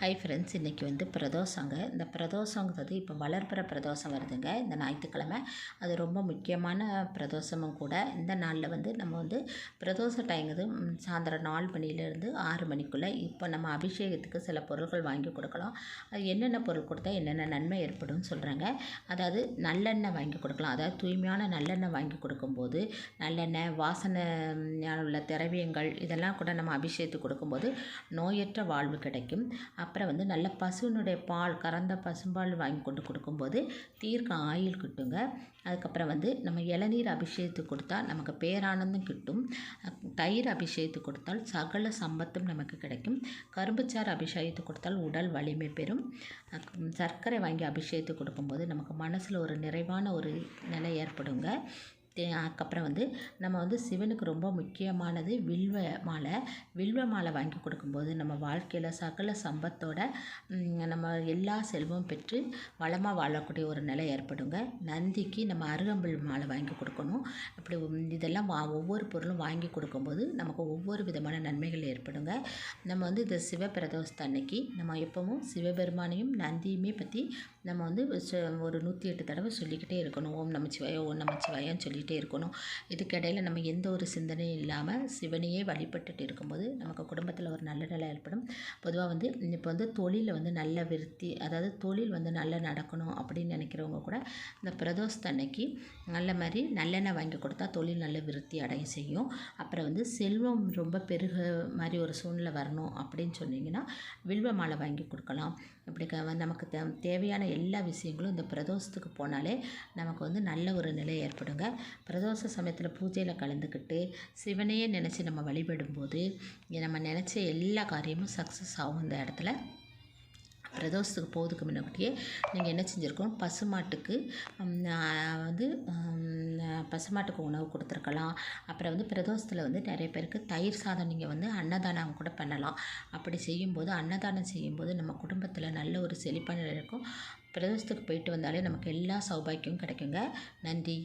Hi friends இன்றைக்கி வந்து பிரதோஷங்க. இந்த பிரதோஷங்கிறது இப்போ வளர்ப்புற பிரதோஷம் வருதுங்க. இந்த ஞாயிற்றுக்கிழமை. அது ரொம்ப முக்கியமான பிரதோஷமும் கூட. இந்த நாளில் வந்து நம்ம வந்து பிரதோஷ டைங்கிறது சாயந்தரம் நாலு மணிலேருந்து ஆறு மணிக்குள்ளே இப்போ நம்ம அபிஷேகத்துக்கு சில பொருட்கள் வாங்கி கொடுக்கலாம். அது என்னென்ன பொருள் கொடுத்தா என்னென்ன நன்மை ஏற்படும்னு சொல்கிறாங்க அதாவது நல்லெண்ணெய் வாங்கி கொடுக்கலாம். அதாவது தூய்மையான நல்லெண்ணெய் வாங்கி கொடுக்கும்போது நல்லெண்ணெய் வாசனை உள்ள திரவியங்கள் இதெல்லாம் கூட நம்ம அபிஷேகத்துக்கு கொடுக்கும்போது நோயற்ற வாழ்வு கிடைக்கும். அப்புறம் வந்து நல்ல பசுவினுடைய பால் கறந்த பசும்பால் வாங்கி கொண்டு கொடுக்கும்போது தீர்க்க ஆயுள் கிட்டுங்க. அதுக்கப்புறம் வந்து நம்ம இளநீர் அபிஷேகத்துக்கு கொடுத்தா நமக்கு பேரானந்தம் கிட்டும். தயிர் அபிஷேகத்துக்கு கொடுத்தால் சகல சம்பத்தும் நமக்கு கிடைக்கும். கரும்புச்சாறு அபிஷேகத்துக்கு கொடுத்தால் உடல் வலிமை பெறும். சர்க்கரை வாங்கி அபிஷேகத்துக்கு கொடுக்கும்போது நமக்கு மனசில் ஒரு நிறைவான ஒரு நிலை ஏற்படுங்க. அதுக்கப்புறம் வந்து நம்ம வந்து சிவனுக்கு ரொம்ப முக்கியமானது வில்வ மாலை. வில்வ மாலை வாங்கி கொடுக்கும்போது நம்ம வாழ்க்கையில் சகல சம்பத்தோட நம்ம எல்லா செல்வம் பெற்று வளமாக வாழக்கூடிய ஒரு நிலை ஏற்படுங்க. நந்திக்கு நம்ம அருகம்புல் மாலை வாங்கி கொடுக்கணும். அப்படி இதெல்லாம் வா ஒவ்வொரு பொருளும் வாங்கி கொடுக்கும்போது நமக்கு ஒவ்வொரு விதமான நன்மைகள் ஏற்படுங்க. நம்ம வந்து இந்த சிவபிரதோஷத்து அன்னைக்கு நம்ம எப்பவும் சிவபெருமானையும் நந்தியுமே பற்றி நம்ம வந்து ஒரு நூற்றி எட்டு தடவை சொல்லிக்கிட்டே இருக்கணும். ஓம் நமச்சிவாயம் ஓம் நமச்சிவாயம்னு சொல்லிட்டு பண்ணிக்கிட்டே இருக்கணும். இதுக்கிடையில் நம்ம எந்த ஒரு சிந்தனையும் இல்லாமல் சிவனையே வழிபட்டுட்டு இருக்கும்போது நமக்கு குடும்பத்தில் ஒரு நல்ல நிலை ஏற்படும். பொதுவாக வந்து இப்போ வந்து தொழிலில் வந்து நல்ல விருத்தி அதாவது தொழில் வந்து நல்லா நடக்கணும் அப்படின்னு நினைக்கிறவங்க கூட இந்த பிரதோஷத்தன்னைக்கு நல்ல மாதிரி நல்லெண்ணெய் வாங்கி கொடுத்தா தொழில் நல்ல விருத்தி அடைய செய்யும். அப்புறம் வந்து செல்வம் ரொம்ப பெருக மாதிரி ஒரு சூழ்நிலை வரணும் அப்படின்னு சொன்னிங்கன்னா வில்வ மாலை வாங்கி கொடுக்கலாம். இப்படி க நமக்கு தே தேவையான எல்லா விஷயங்களும் இந்த பிரதோஷத்துக்கு போனாலே நமக்கு வந்து நல்ல ஒரு நிலை ஏற்படுங்க. பிரதோஷ சமயத்தில் பூஜையில் கலந்துக்கிட்டு சிவனையே நினச்சி நம்ம வழிபடும்போது நம்ம நினச்ச எல்லா காரியமும் சக்ஸஸ் ஆகும் இந்த இடத்துல. பிரதோஷத்துக்கு போகிறதுக்கு முன்னாடியே நீங்கள் என்ன செஞ்சுருக்கணும்? பசுமாட்டுக்கு வந்து பசுமாட்டுக்கு உணவு கொடுத்துருக்கலாம். அப்புறம் வந்து பிரதோஷத்தில் வந்து நிறைய பேருக்கு தயிர் சாதம் நீங்கள் வந்து அன்னதானம் கூட பண்ணலாம். அப்படி செய்யும்போது அன்னதானம் செய்யும்போது நம்ம குடும்பத்தில் நல்ல ஒரு செழிப்பான இருக்கும். பிரதோஷத்துக்கு போயிட்டு வந்தாலே நமக்கு எல்லா சௌபாக்கியமும் கிடைக்குங்க. நன்றி.